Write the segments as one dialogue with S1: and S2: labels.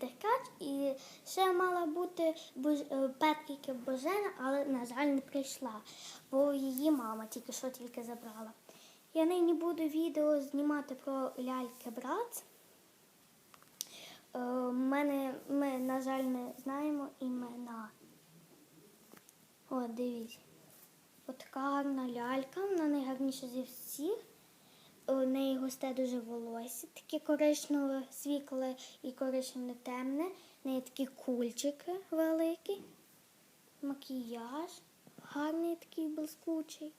S1: Деркач і ще мала бути е, Божена, але, на жаль, не прийшла, бо її мама тільки що тільки забрала. Я нині буду відео знімати про ляльки брат. Е, мене, ми, на жаль, не знаємо імена. О, дивіться. От гарна лялька, вона найгарніша зі всіх. У неї густе дуже волосся, таке коричневе світле і коричневе темне. В неї такі кульчики великі, макіяж гарний такий блискучий.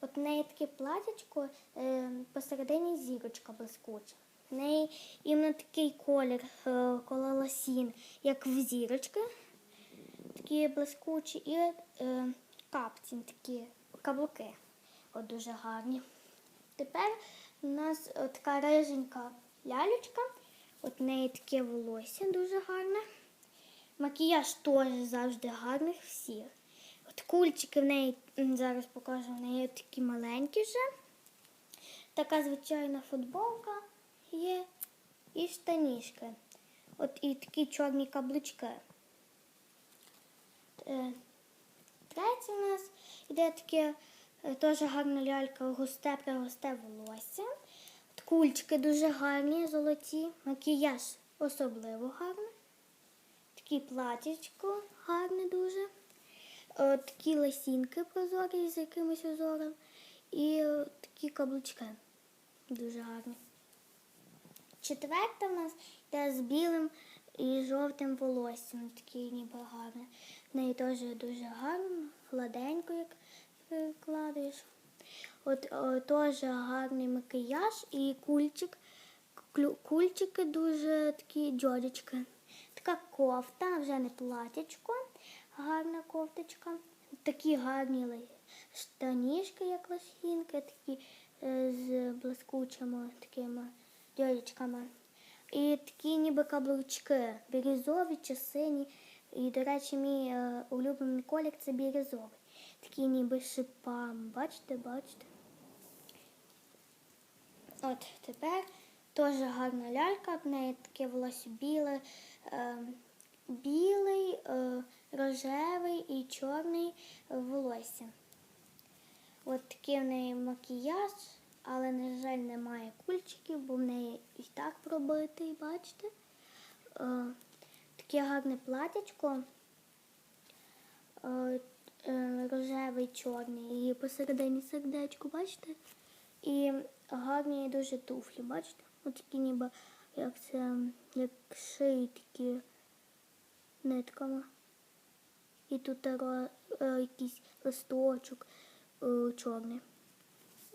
S1: От в неї таке платячко, е, посередині зірочка блискуча. В неї іменно такий колір, е, коло лосін, як в зірочки, такі блискучі, і е, капці, такі каблуки. От дуже гарні. Тепер у нас така риженька лялечка. От в неї таке волосся дуже гарне. Макіяж теж завжди гарний всіх. От кульчики в неї зараз покажу, в неї такі маленькі вже. Така звичайна футболка є і штанішки. От і такі чорні каблучки. Е, Третє у нас іде таке теж гарна лялька, густе пригусте волосся. Кульчики дуже гарні, золоті, макіяж особливо гарний. Такі платічко гарне дуже. Е, Такі лосінки прозорі з якимось узором. І е, такі каблучки дуже гарні. Четверта в нас йде з білим і жовтим волоссям, такий ніби гарний. В неї теж дуже гарно, гладенько, як прикладаєш. От теж гарний макіяж і кульчик. Кульчики дуже такі джорічки. Така кофта, вже не платячко, гарна кофточка. Такі гарні штанішки, як лосінки, такі е, з блискучими такими дьорічками. І такі ніби каблучки, бірюзові чи сині. І, до речі, мій е, улюблений колір це бірюзовий. Такі ніби з шипами. Бачите, бачите? От тепер теж гарна лялька, в неї таке волосся біле, е, білий, е, рожевий і чорний волосся. От такий в неї макіяж, але, на жаль, немає кульчиків, бо в неї і так пробитий, бачите? Е, таке гарне платячко. Е, рожевий, чорний, і посередині сердечко, бачите? І гарні дуже туфлі, бачите? Ось такі ніби як це, як шиї такі нитками. І тут ро- е, якийсь листочок е, чорний.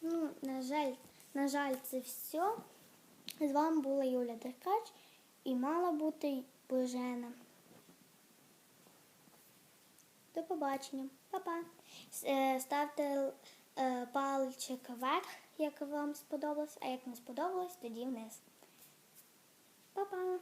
S1: Ну, на жаль, на жаль, це все. З вами була Юля Деркач і мала бути Божена. До побачення. Па-па. Е, Ставте е, пальчик вверх, як вам сподобалось, а як не сподобалось, тоді вниз. Па-па.